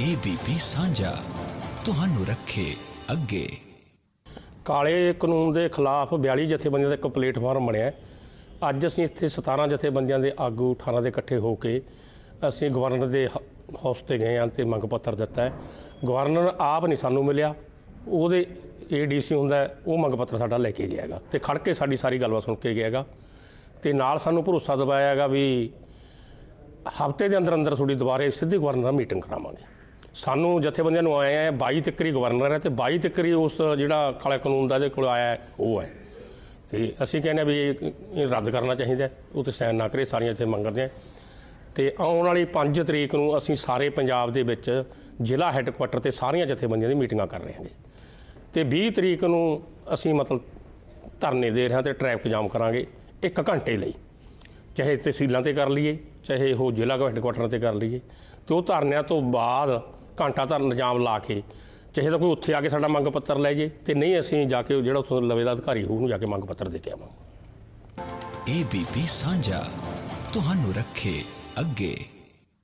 ABP ਸਾਂਝਾ, ਤੁਹਾਨੂੰ ਰੱਖੇ ਅੱਗੇ। ਕਾਲੇ ਕਾਨੂੰਨ ਦੇ ਖਿਲਾਫ 42 ਜਥੇਬੰਦੀਆਂ ਦਾ ਇੱਕ ਪਲੇਟਫਾਰਮ ਬਣਿਆ। ਹੈ। ਅੱਜ ਅਸੀਂ ਇੱਥੇ 17 ਜਥੇਬੰਦੀਆਂ ਦੇ ਆਗੂ 18 ਦੇ ਇਕੱਠੇ ਹੋ ਕੇ ਅਸੀਂ ਗਵਰਨਰ ਦੇ ਹ- ਹਾਊਸ ਤੇ ਗਏ ਹਾਂ ਤੇ ਮੰਗ ਪੱਤਰ ਦਿੱਤਾ ਹੈ। ਗਵਰਨਰ ਆਪ ਨਹੀਂ ਸਾਨੂੰ ਮਿਲਿਆ। ਉਹਦੇ ਏਡੀਸੀ ਹੁੰਦਾ ਉਹ ਮੰਗ ਪੱਤਰ ਸਾਡਾ ਲੈ ਕੇ ਗਿਆ ਹੈਗਾ ਤੇ ਖੜ ਕੇ ਸਾਡੀ ਸਾਰੀ ਗੱਲਬਾਤ ਸੁਣ ਕੇ ਗਿਆ ਹੈਗਾ। ਤੇ ਨਾਲ ਸਾਨੂੰ ਭਰੋਸਾ ਦਿਵਾਇਆ ਹੈਗਾ ਵੀ ਹਫ਼ਤੇ ਦੇ ਅੰਦਰ ਅੰਦਰ ਤੁਹਾਡੀ ਦੁਬਾਰੇ ਸਿੱਧੀ ਗਵਰਨਰ ਮੀਟਿੰਗ ਕਰਾਵਾਂਗੇ। ਸਾਨੂੰ ਜਥੇਬੰਦੀਆਂ ਨੂੰ ਆਏ ਆ 22 ਤੱਕ ਹੀ ਗਵਰਨਰ ਹੈ ਤੇ 22 ਤੱਕ ਹੀ ਉਸ ਜਿਹੜਾ ਕਾਲਾ ਕਾਨੂੰਨ ਦਾ ਇਹਦੇ ਕੋਲ ਆਇਆ ਹੈ, ਉਹ ਹੈ। ਤੇ ਅਸੀਂ ਕਹਿੰਦੇ ਹਾਂ ਵੀ ਇਹ ਰੱਦ ਕਰਨਾ ਚਾਹੀਦਾ ਉਹ ਤੇ ਸਾਈਨ ਨਾ ਕਰੇ ਸਾਰੀਆਂ ਇੱਥੇ ਮੰਗਦੇ ਆ। ਤੇ ਆਉਣ ਵਾਲੀ 5 ਤਰੀਕ ਨੂੰ ਅਸੀਂ ਸਾਰੇ ਪੰਜਾਬ ਦੇ ਵਿੱਚ ਜ਼ਿਲ੍ਹਾ ਹੈੱਡਕੁਆਟਰ ਤੇ ਸਾਰੀਆਂ ਜਥੇਬੰਦੀਆਂ ਦੀ ਮੀਟਿੰਗਾਂ ਕਰ ਰਹੇ ਹਾਂਗੇ। ਤੇ 20 ਤਰੀਕ ਨੂੰ ਅਸੀਂ ਮਤਲਬ ਧਰਨੇ ਦੇ ਰਹੇ ਹਾਂ ਤੇ ਟ੍ਰੈਫਿਕ ਜਾਮ ਕਰਾਂਗੇ 1 ਘੰਟੇ ਲਈ। ਚਾਹੇ ਤਹਿਸੀਲਾਂ ਤੇ ਕਰ ਲਈਏ ਚਾਹੇ ਉਹ ਜ਼ਿਲ੍ਹਾ ਹੈੱਡਕੁਆਟਰਾਂ ਤੇ ਕਰ ਲਈਏ। ਤੇ ਉਹ ਧਰਨਿਆਂ ਤੋਂ ਬਾਅਦ ਘੰਟਾ ਧਰਨ ਨਿਜਾਮ ਲਾ ਕੇ ਚਾਹੇ ਤਾਂ ਕੋਈ ਉੱਥੇ ਆ ਕੇ ਸਾਡਾ ਮੰਗ ਪੱਤਰ ਲੈ ਜੇ ਤੇ ਨਹੀਂ ਅਸੀਂ ਜਾ ਕੇ ਜਿਹੜਾ ਉੱਥੋਂ ਲਵੇ ਦਾ ਅਧਿਕਾਰੀ ਹੋਊ, ਉਹਨੂੰ ਜਾ ਕੇ ਮੰਗ ਪੱਤਰ ਦੇ ਕੇ ਆਵਾਂਗੇ। ਏਬੀਪੀ ਸਾਂਝਾ, ਤੁਹਾਨੂੰ ਰੱਖੇ ਅੱਗੇ।